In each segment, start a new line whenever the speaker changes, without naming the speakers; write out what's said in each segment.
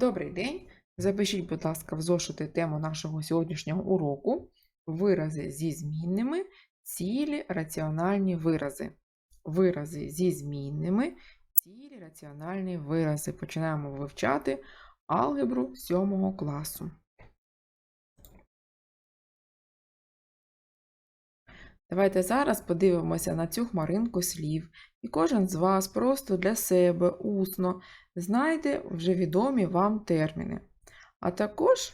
Добрий день! Запишіть, будь ласка, в зошити тему нашого сьогоднішнього уроку вирази зі змінними, цілі раціональні вирази. Вирази зі змінними, цілі раціональні вирази. Починаємо вивчати алгебру 7 класу. Давайте зараз подивимося на цю хмаринку слів, і кожен з вас просто для себе усно знайде вже відомі вам терміни. А також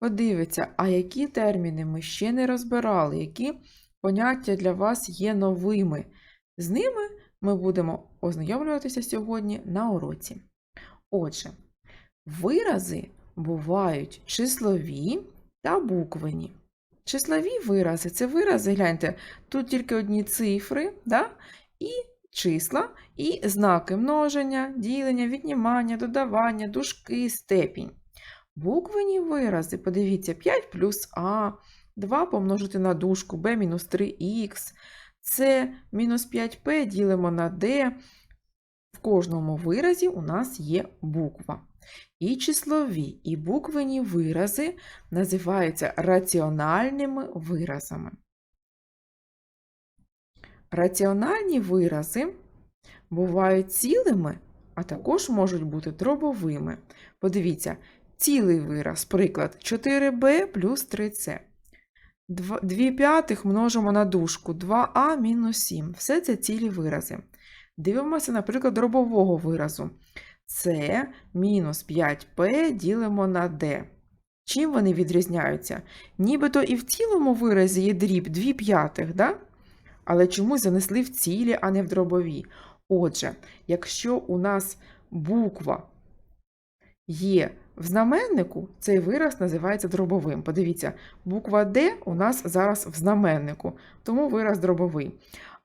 подивиться, а які терміни ми ще не розбирали, які поняття для вас є новими. З ними ми будемо ознайомлюватися сьогодні на уроці. Отже, вирази бувають числові та буквені. Числові вирази це вирази, гляньте, тут тільки одні цифри, да? і числа, і знаки множення, ділення, віднімання, додавання, дужки, степінь. Буквені вирази, подивіться, 5 плюс А, 2 помножити на дужку b мінус 3х, С мінус 5p ділимо на d. В кожному виразі у нас є буква. І числові, і буквені вирази називаються раціональними виразами. Раціональні вирази бувають цілими, а також можуть бути дробовими. Подивіться, цілий вираз, приклад 4b плюс 3c. 2 п'ятих множимо на дужку 2а мінус 7. Все це цілі вирази. Дивимося, наприклад, дробового виразу. С мінус 5p ділимо на d. Чим вони відрізняються? Нібито і в цілому виразі є дріб 2 п'ятих, да? Але чомусь занесли в цілі, а не в дробові. Отже, якщо у нас буква є в знаменнику, цей вираз називається дробовим. Подивіться, буква D у нас зараз в знаменнику, тому вираз дробовий.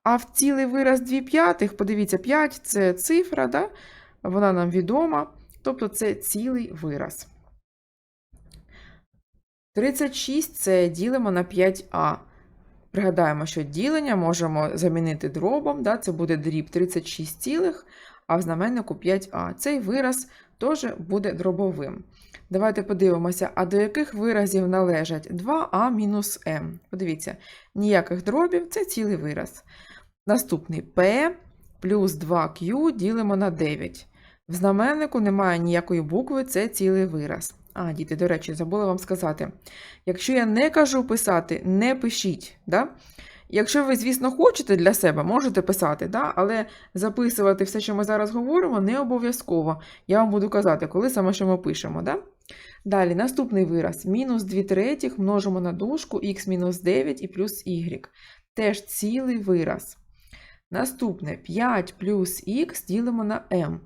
А в цілий вираз 2 п'ятих, подивіться, 5 це цифра, да? вона нам відома, тобто це цілий вираз. 36 це ділимо на 5а. Пригадаємо, що ділення можемо замінити дробом, да? це буде дріб 36 цілих, а в знаменнику 5а. Цей вираз теж буде дробовим. Давайте подивимося, а до яких виразів належать 2а мінус m. Подивіться, ніяких дробів це цілий вираз. Наступний p плюс 2q ділимо на 9. В знаменнику немає ніякої букви, це цілий вираз. А, діти, до речі, забула вам сказати. Якщо я не кажу писати, не пишіть. Да? Якщо ви, звісно, хочете для себе, можете писати, да? але записувати все, що ми зараз говоримо, не обов'язково. Я вам буду казати, коли саме що ми пишемо. Да? Далі, наступний вираз. Мінус 2 третіх множимо на дужку х мінус 9 і плюс y. Теж цілий вираз. Наступне 5 плюс х ділимо на m.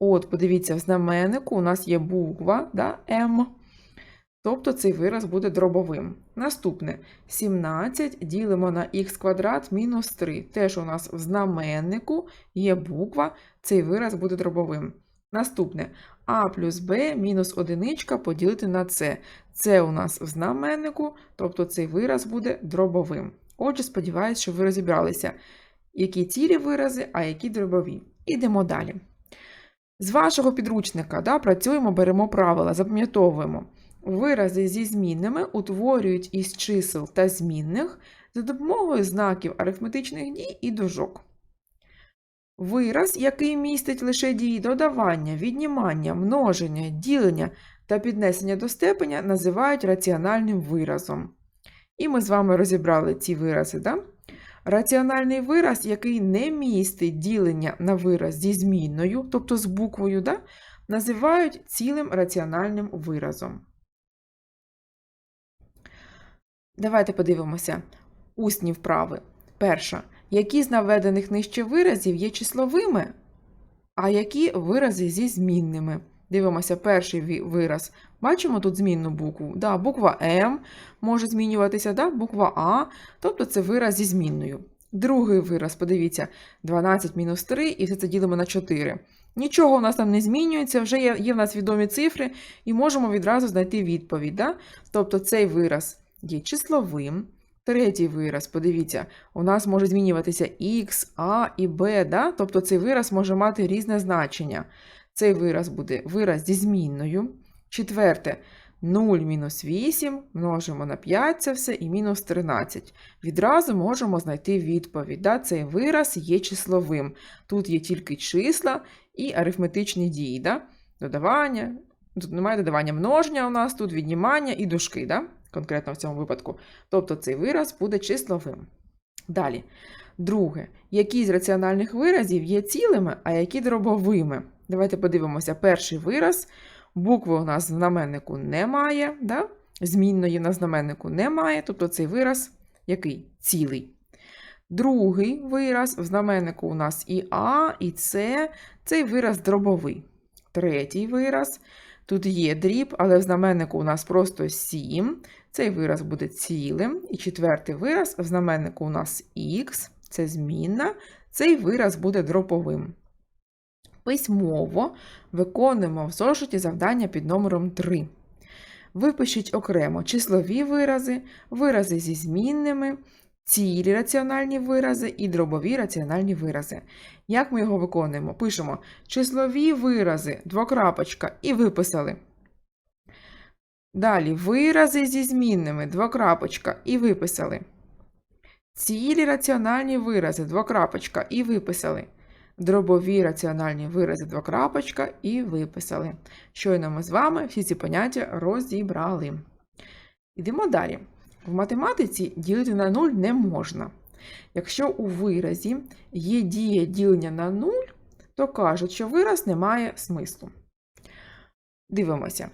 От, подивіться, в знаменнику у нас є буква да, m. Тобто цей вираз буде дробовим. Наступне 17 ділимо на х квадрат мінус 3. Теж у нас в знаменнику є буква, цей вираз буде дробовим. Наступне а плюс b мінус 1 поділити на c. Це у нас в знаменнику, тобто цей вираз буде дробовим. Отже, сподіваюся, що ви розібралися, які цілі вирази, а які дробові. Ідемо далі. З вашого підручника да, працюємо, беремо правила, запам'ятовуємо. Вирази зі змінними утворюють із чисел та змінних за допомогою знаків арифметичних дій і дужок. Вираз, який містить лише дії додавання, віднімання, множення, ділення та піднесення до степеня, називають раціональним виразом. І ми з вами розібрали ці вирази. Да? Раціональний вираз, який не містить ділення на вираз зі змінною, тобто з буквою, да? називають цілим раціональним виразом. Давайте подивимося усні вправи. Перша. Які з наведених нижче виразів є числовими, а які вирази зі змінними? Дивимося перший вираз. Бачимо тут змінну букву. Да, Буква М може змінюватися, да, буква А, тобто це вираз зі змінною. Другий вираз, подивіться, 12 мінус 3, і все це ділимо на 4. Нічого у нас там не змінюється, вже є, є в нас відомі цифри, і можемо відразу знайти відповідь. Да? Тобто цей вираз є числовим. Третій вираз, подивіться, у нас може змінюватися X, А і Б, да? тобто цей вираз може мати різне значення. Цей вираз буде вираз зі змінною. Четверте 0 мінус 8 множимо на 5 це все і мінус 13. Відразу можемо знайти відповідь. Да? Цей вираз є числовим. Тут є тільки числа і арифметичні дії. Да? Додавання. Тут немає додавання множення у нас, тут віднімання і дужки, да? конкретно в цьому випадку. Тобто цей вираз буде числовим. Далі. Друге, які з раціональних виразів є цілими, а які дробовими? Давайте подивимося. Перший вираз. Букви у нас в знаменнику немає, да? змінної на знаменнику немає, тобто цей вираз який? Цілий. Другий вираз в знаменнику у нас і А, і С, цей вираз дробовий. Третій вираз. Тут є дріб, але в знаменнику у нас просто 7. Цей вираз буде цілим. І четвертий вираз в знаменнику у нас х, це змінна. Цей вираз буде дроповим. Письмово виконуємо в зошиті завдання під номером 3. Випишіть окремо числові вирази, вирази зі змінними, цілі раціональні вирази і дробові раціональні вирази. Як ми його виконуємо? Пишемо числові вирази, двокрапочка, і виписали. Далі вирази зі змінними, двокрапочка, і виписали. Цілі раціональні вирази, двокрапочка, і виписали. Дробові раціональні вирази, двокрапочка, і виписали. Щойно ми з вами всі ці поняття розібрали. Йдемо далі. В математиці ділити на 0 не можна. Якщо у виразі є дія ділення на 0, то кажуть, що вираз не має смислу. Дивимося.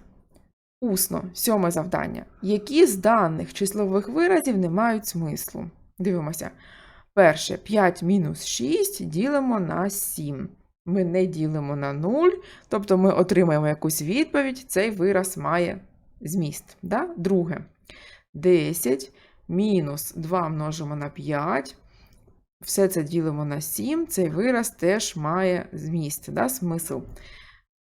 Усно, сьоме завдання. Які з даних числових виразів не мають смислу? Дивимося. Перше, 5 мінус 6 ділимо на 7. Ми не ділимо на 0, тобто ми отримаємо якусь відповідь, цей вираз має зміст. Да? Друге, 10 мінус 2 множимо на 5. Все це ділимо на 7, цей вираз теж має зміст, да? смисл.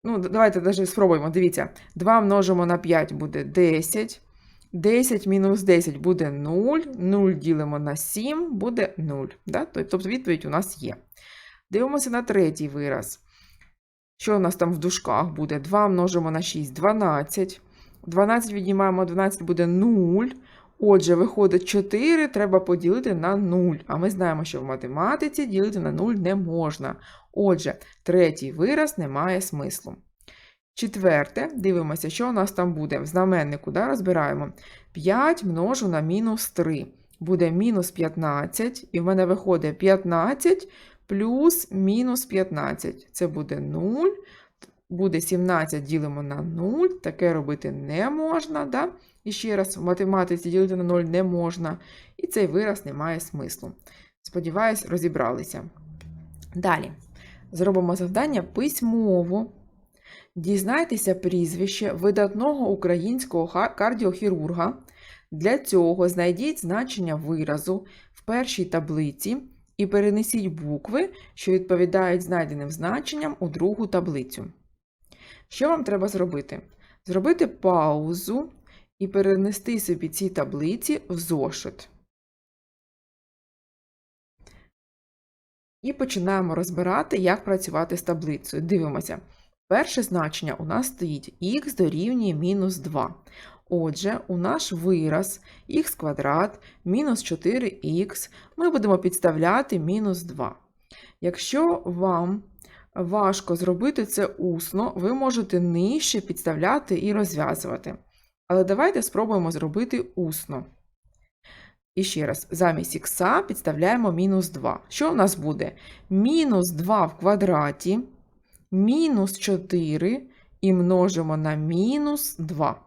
Ну, Давайте навіть спробуємо. Дивіться, 2 множимо на 5 буде 10. 10 мінус 10 буде 0, 0 ділимо на 7 буде 0. Да? Тобто відповідь у нас є. Дивимося на третій вираз. Що у нас там в дужках буде? 2 множимо на 6 12. 12 віднімаємо 12 буде 0. Отже, виходить 4, треба поділити на 0. А ми знаємо, що в математиці ділити на 0 не можна. Отже, третій вираз не має смислу. Четверте, дивимося, що у нас там буде. В знаменнику да, розбираємо. 5 множу на мінус 3. Буде мінус 15, і в мене виходить 15 плюс мінус 15. Це буде 0. Буде 17 ділимо на 0. Таке робити не можна. Да? І ще раз, в математиці ділити на 0 не можна. І цей вираз не має смислу. Сподіваюсь, розібралися. Далі. Зробимо завдання письмово. Дізнайтеся прізвище видатного українського кардіохірурга. Для цього знайдіть значення виразу в першій таблиці і перенесіть букви, що відповідають знайденим значенням у другу таблицю. Що вам треба зробити? Зробити паузу і перенести собі ці таблиці в зошит. І починаємо розбирати, як працювати з таблицею. Дивимося. Перше значення у нас стоїть х дорівнює мінус 2. Отже, у наш вираз х квадрат мінус 4х ми будемо підставляти мінус 2. Якщо вам важко зробити це усно, ви можете нижче підставляти і розв'язувати. Але давайте спробуємо зробити усно. І ще раз, замість х підставляємо мінус 2. Що у нас буде? Мінус 2 в квадраті мінус 4 і множимо на мінус 2.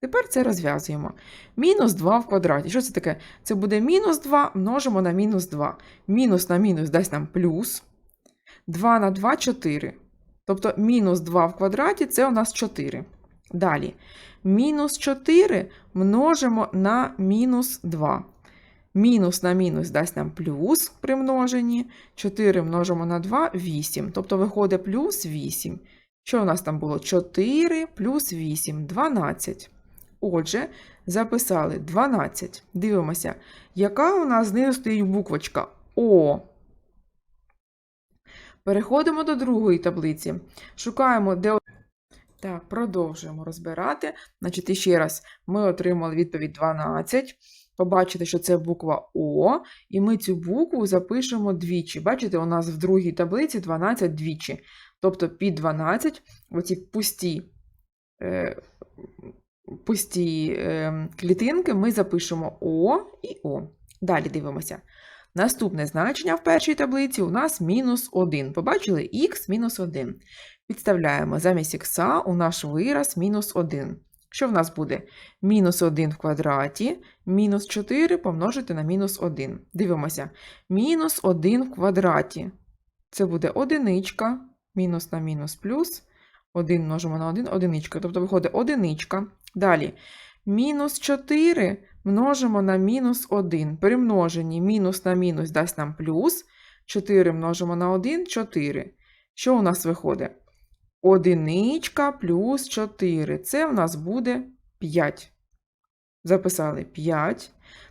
Тепер це розв'язуємо. Мінус 2 в квадраті. Що це таке? Це буде мінус 2 множимо на мінус 2. Мінус на мінус дасть нам плюс. 2 на 2 4. Тобто мінус 2 в квадраті це у нас 4. Далі. Мінус 4 множимо на мінус 2. Мінус на мінус дасть нам плюс при множенні. 4 множимо на 2 8. Тобто виходить плюс 8. Що у нас там було? 4 плюс 8 12. Отже, записали 12. Дивимося, яка у нас знизу стоїть буквочка О. Переходимо до другої таблиці. Шукаємо, де. Так, продовжуємо розбирати. Значить, ще раз, ми отримали відповідь 12. Побачите, що це буква О, і ми цю букву запишемо двічі. Бачите, у нас в другій таблиці 12 двічі. Тобто під 12 оці пусті, е, пусті е, клітинки ми запишемо О і О. Далі дивимося. Наступне значення в першій таблиці у нас мінус 1. Побачили х мінус 1. Підставляємо замість х у наш вираз мінус 1. Що в нас буде? Мінус 1 в квадраті, мінус 4 помножити на мінус 1. Дивимося. Мінус 1 в квадраті. Це буде одиничка, мінус на мінус плюс. 1 множимо на 1, одиничка. Тобто виходить одиничка. Далі. Мінус 4 множимо на мінус 1. Перемножені мінус на мінус дасть нам плюс. 4 множимо на 1 4. Що у нас виходить? Одиничка плюс 4. Це в нас буде 5. Записали 5.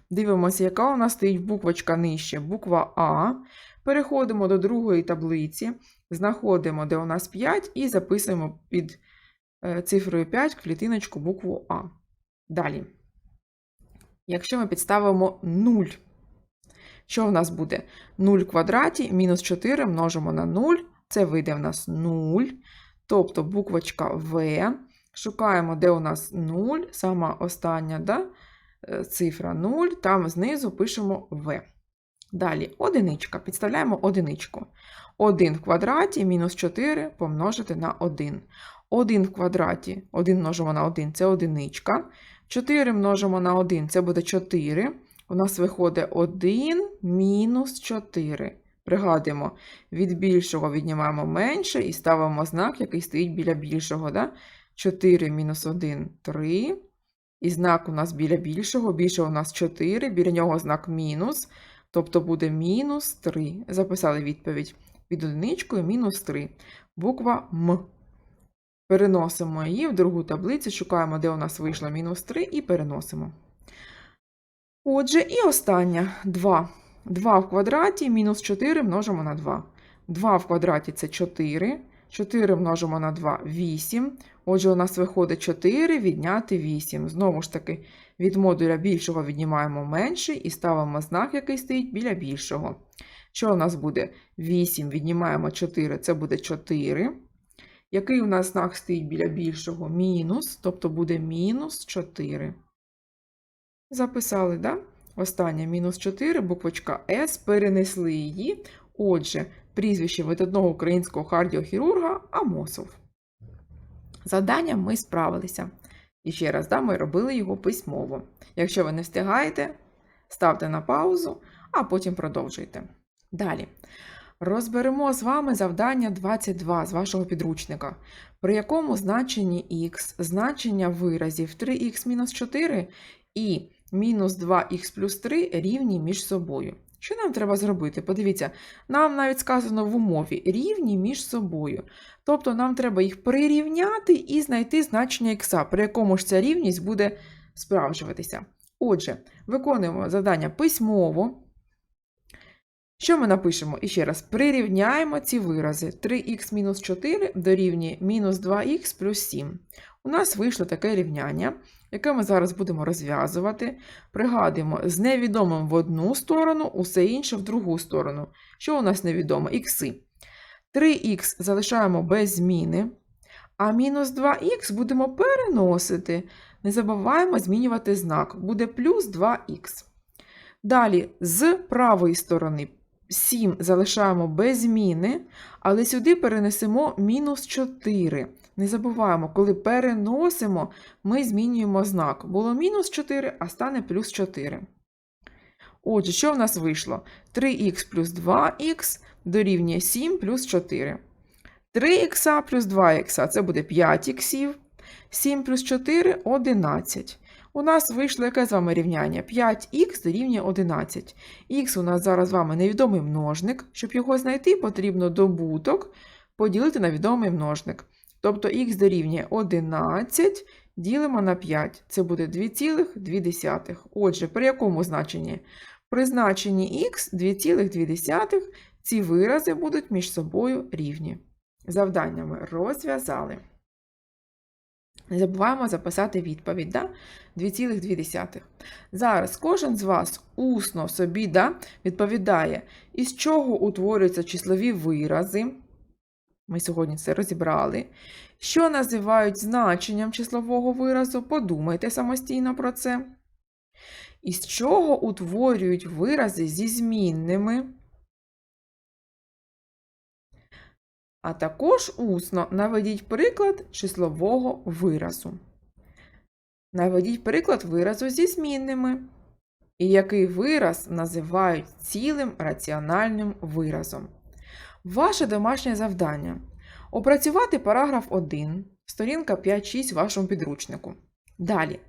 Дивимося, яка у нас стоїть буквочка нижче. Буква А. Переходимо до другої таблиці, знаходимо, де у нас 5, і записуємо під е, цифрою 5 клітиночку букву А. Далі. Якщо ми підставимо 0, що в нас буде? 0 в квадраті мінус 4 множимо на 0, це вийде в нас 0. Тобто буквочка В. Шукаємо, де у нас 0, сама остання да? е, цифра 0, там знизу пишемо В. Далі одиничка. Підставляємо одиничку. 1 в квадраті мінус 4 помножити на 1. 1 в квадраті 1 множимо на 1 це одиничка. 4 множимо на 1 це буде 4. У нас виходить 1 мінус 4. Пригадуємо, від більшого віднімаємо менше і ставимо знак, який стоїть біля більшого. Да? 4 мінус 1 3. І знак у нас біля більшого. Більшого у нас 4, біля нього знак мінус. Тобто буде мінус 3. Записали відповідь під одиничкою мінус 3. Буква М. Переносимо її в другу таблицю, шукаємо, де у нас вийшло мінус 3, і переносимо. Отже, і остання 2. 2 в квадраті мінус 4 множимо на 2. 2 в квадраті це 4. 4 множимо на 2 8. Отже, у нас виходить 4 відняти 8. Знову ж таки, від модуля більшого віднімаємо менший і ставимо знак, який стоїть біля більшого. Що у нас буде? 8 віднімаємо 4, це буде 4. Який у нас знак стоїть біля більшого? Мінус, тобто буде мінус 4. Записали, так? Да? Остання мінус 4, буквочка С, перенесли її. Отже, прізвище видатного українського кардіохірурга Амосов. Завданням ми справилися. І ще раз, да, ми робили його письмово. Якщо ви не встигаєте, ставте на паузу, а потім продовжуйте. Далі. Розберемо з вами завдання 22 з вашого підручника, при якому значенні х значення виразів 3х-4 і мінус 2х плюс 3 рівні між собою. Що нам треба зробити? Подивіться, нам навіть сказано в умові рівні між собою. Тобто нам треба їх прирівняти і знайти значення х, при якому ж ця рівність буде справджуватися. Отже, виконуємо завдання письмово. Що ми напишемо? І ще раз, прирівняємо ці вирази. 3х мінус 4 дорівнює мінус 2х плюс 7. У нас вийшло таке рівняння, яке ми зараз будемо розв'язувати. Пригадуємо, з невідомим в одну сторону, усе інше в другу сторону. Що у нас невідомо? Ікси. 3х залишаємо без зміни, а мінус 2х будемо переносити. Не забуваємо змінювати знак. Буде плюс 2х. Далі, з правої сторони 7 залишаємо без зміни, але сюди перенесемо мінус 4. Не забуваємо, коли переносимо, ми змінюємо знак. Було мінус 4, а стане плюс 4. Отже, що в нас вийшло? 3х плюс 2х дорівнює 7 плюс 4. 3х плюс 2х це буде 5х. 7 плюс 4 – 11. У нас вийшло яке з вами рівняння? 5х дорівнює 11. Х у нас зараз з вами невідомий множник. Щоб його знайти, потрібно добуток поділити на відомий множник. Тобто х дорівнює 11 ділимо на 5. Це буде 2,2. Отже, при якому значенні? При значенні х 2,2 ці вирази будуть між собою рівні. Завдання ми розв'язали. Не забуваємо записати відповідь, да? 2,2. Зараз кожен з вас усно собі да, відповідає, із чого утворюються числові вирази. Ми сьогодні це розібрали. Що називають значенням числового виразу? Подумайте самостійно про це. Із чого утворюють вирази зі змінними? А також усно наведіть приклад числового виразу. Наведіть приклад виразу зі змінними. І який вираз називають цілим раціональним виразом. Ваше домашнє завдання опрацювати параграф 1, сторінка 5-6 в вашому підручнику. Далі.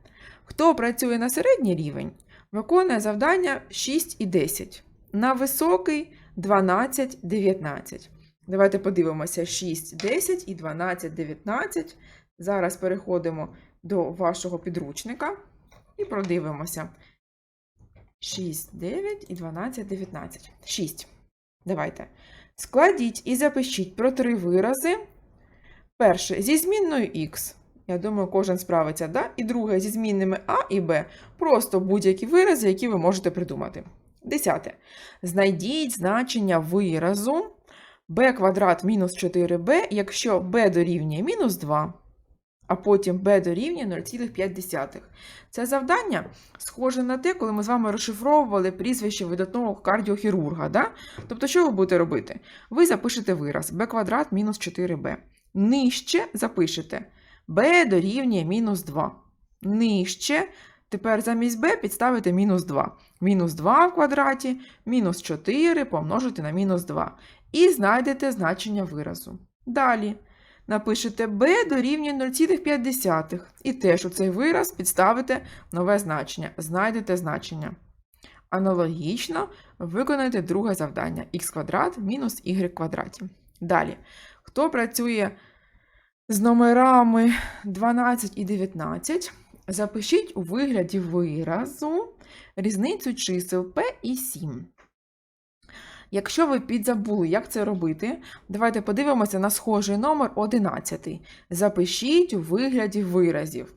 Хто працює на середній рівень, виконує завдання 6 і 10. На високий 12, 19. Давайте подивимося 6, 10 і 12, 19. Зараз переходимо до вашого підручника і продивимося. 6, 9 і 12, 19. 6. Давайте. Складіть і запишіть про три вирази. Перше зі змінною х. Я думаю, кожен справиться, да? І друге зі змінними а і б. Просто будь-які вирази, які ви можете придумати. Десяте. Знайдіть значення виразу b квадрат мінус 4b, якщо b дорівнює мінус 2, а потім b дорівнює 0,5. Це завдання схоже на те, коли ми з вами розшифровували прізвище видатного кардіохірурга. Да? Тобто, що ви будете робити? Ви запишете вираз b квадрат мінус 4b. Нижче запишете b дорівнює мінус 2. Нижче. Тепер замість b підставите мінус 2. Мінус 2 в квадраті, мінус 4 помножити на мінус 2. І знайдете значення виразу. Далі напишете b дорівнює 0,5. І теж у цей вираз підставите нове значення. Знайдете значення. Аналогічно виконайте друге завдання х квадрат мінус y квадраті. Далі. Хто працює з номерами 12 і 19, запишіть у вигляді виразу різницю чисел p і 7. Якщо ви підзабули, як це робити, давайте подивимося на схожий номер 11. Запишіть у вигляді виразів.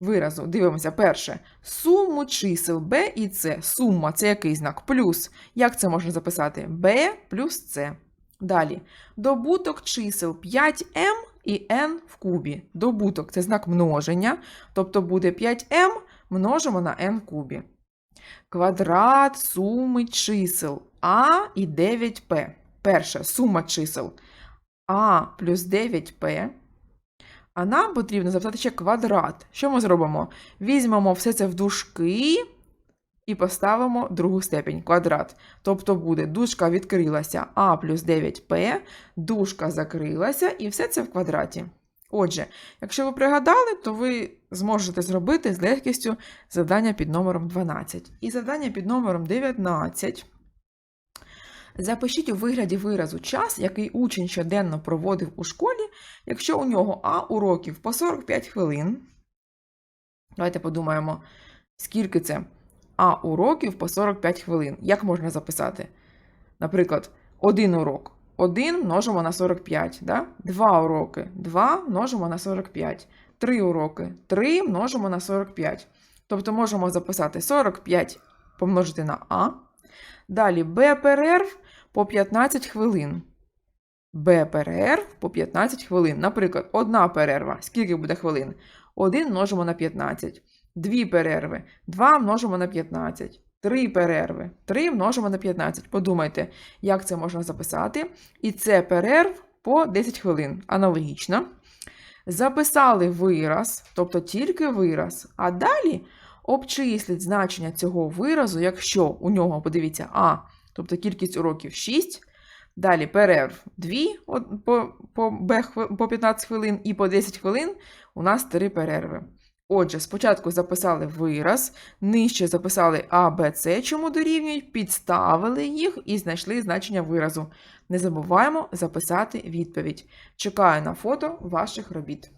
Виразу, дивимося, перше. Суму чисел b і c. Сума це який знак? Плюс. Як це можна записати? b плюс c. Далі. Добуток чисел 5m і n в кубі. Добуток це знак множення, тобто буде 5m множимо на n в кубі. Квадрат суми чисел а і 9p. Перша сума чисел а плюс 9p. А нам потрібно записати ще квадрат. Що ми зробимо? Візьмемо все це в дужки і поставимо другу степень квадрат. Тобто буде дужка відкрилася а плюс 9p, дужка закрилася, і все це в квадраті. Отже, якщо ви пригадали, то ви зможете зробити з легкістю завдання під номером 12. І завдання під номером 19. Запишіть у вигляді виразу час, який учень щоденно проводив у школі, якщо у нього А уроків по 45 хвилин. Давайте подумаємо, скільки це А уроків по 45 хвилин. Як можна записати? Наприклад, один урок. 1 множимо на 45. Да? 2 уроки. 2 множимо на 45. 3 уроки. 3 множимо на 45. Тобто можемо записати 45 помножити на А. Далі Б перерв по 15 хвилин. Б перерв по 15 хвилин. Наприклад, одна перерва. Скільки буде хвилин? 1 множимо на 15. Дві перерви. 2 множимо на 15. Три перерви. 3 множимо на 15. Подумайте, як це можна записати. І це перерв по 10 хвилин. Аналогічно. Записали вираз, тобто тільки вираз. А далі обчисліть значення цього виразу, якщо у нього, подивіться, А, тобто кількість уроків 6. Далі перерв 2 от, по, по, по 15 хвилин і по 10 хвилин у нас 3 перерви. Отже, спочатку записали вираз, нижче записали А, Б, С, чому дорівнюють, підставили їх і знайшли значення виразу. Не забуваємо записати відповідь. Чекаю на фото ваших робіт.